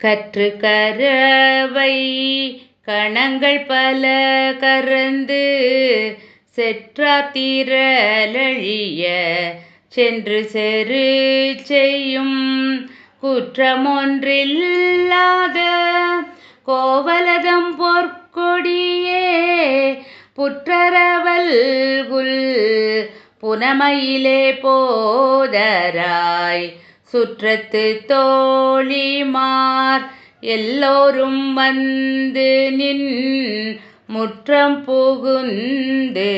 கற்று கரவை கணங்கள் பல கறந்து செற்றார் திரளழிய. சென்று செரு செய்யும் குற்றமொன்றில்லாத கோவலதம் பொற்கொடியே. புற்றரவல் புல் புனமையிலே போதராய். சுற்றத்து தோழிமார் எல்லோரும் வந்து நின் முற்றம் புகுந்து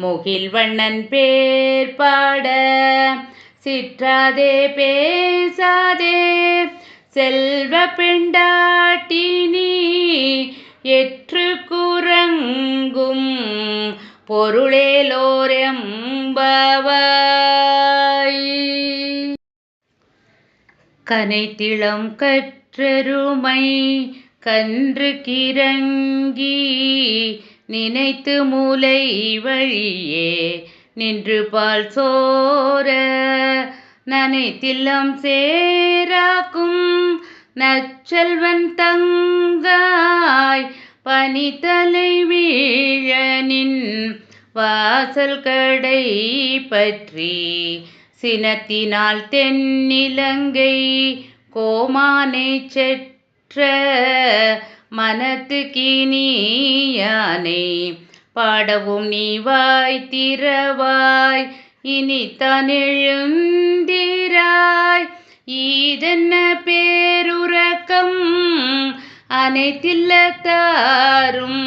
முகில்வண்ணன் பேர் பாட சிற்றாதே பேசாதே செல்வ பெண்டாட்டினி எற்று குரங்கும் பொருளேலோரெம்பவாய் கனைத்திளம் கற்றருமை கன்று கிறங்கி நினைத்து மூலை வழியே நின்று பால் சோர நனைத்தில்லம் சேராக்கும் நச்செல்வன் தங்காய் பனித்தலை வீழனின் வாசல் கடை பற்றி சினத்தினால் தென்னிலங்கை கோமானை செற்ற மனத்து கினியானை பாடவும் நீ வாய் திறவாய் இனித்தான் எழுந்திராய். ஈதென்ன பேருறக்கம் அனைத்தில்லத்தாரும்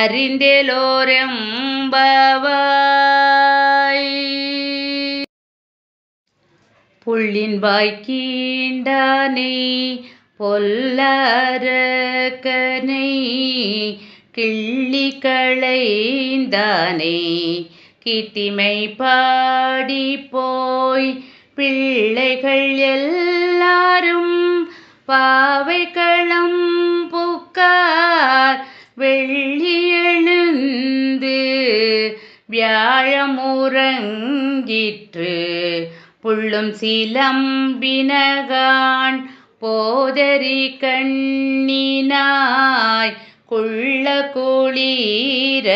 அறிந்தேலோரெம்பவாய் புள்ளின் வாய் கீண்டானை பொல்லரக்கனை கிள்ளி களைந்தானே. கீர்த்திமை பாடி போய் பிள்ளைகள் எல்லாரும் பாவைகளும் புக்கார். வெள்ளி எழுந்து வியாழமுறங்கிற்று புள்ளும் சிலம்பினகான் போதரி கண்ணினாய் குள்ள குளிர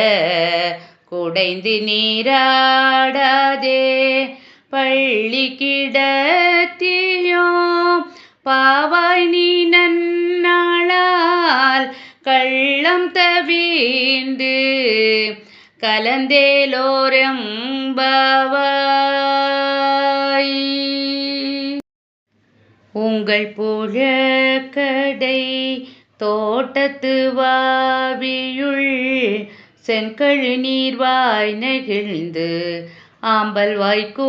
குடைந்து நீராடாதே. பள்ளி கிடத்தியோ பாவாய் நீ நன்னாளால் கள்ளம் தவிந்து கலந்தேலோரம் பாவா உங்கள் புழக்கடை தோட்டத்து வாவியுள் செங்கழு நீர்வாய் நெகிழ்ந்து ஆம்பல் வாய்க்கூம்பினகான்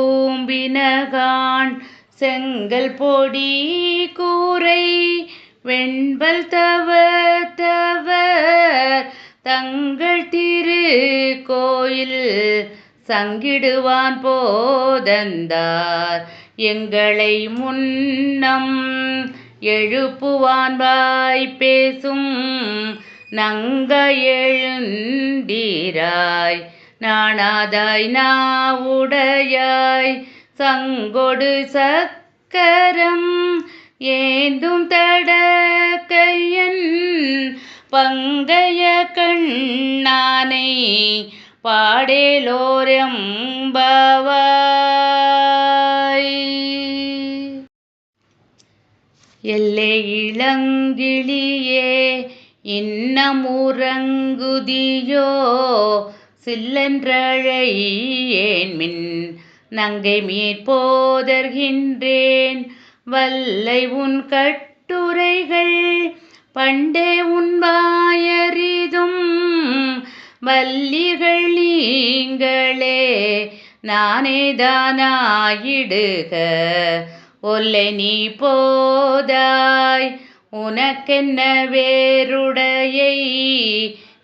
செங்கல் பொடி கூரை வெண்பல் தவ தவ தங்கள் திரு கோயில் சங்கிடுவான் போதந்தார் எங்களை முன்னம் எழுப்புவான் வாய் பேசும் நங்க எழுந்தீராய் நாணாதாய் நாவுடையாய் சங்கொடு சக்கரம் ஏந்தும் தடக்கையன் பங்கைய கண்ணானை பாடேலோரெம்பவாய் எல்லை இளங்கிளியே இன்னமுறங்குதியோ? சில்லன்றழையேன் மின் நங்கை மீட்போதர்கின்றேன் வல்லை உன் கட்டுரைகள் பண்டே உன் வாயறிதும் வல்லிகள் நீங்களே நானே தானாயிடுக. ஒல்லை நீ போதாய். உனக்கென்ன வேருடையை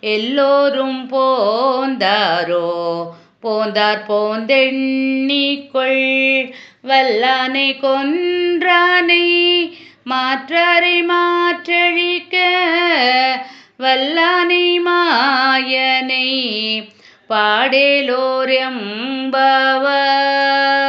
எல்லோரும் போந்தாரோ? போந்தார் போந்தெண்ணிக்கொள். வல்லானை கொன்றானை மாற்றாரை மாற்றழிக்க. வல்லானை மாயனை பாடேலோரெம்பவாய்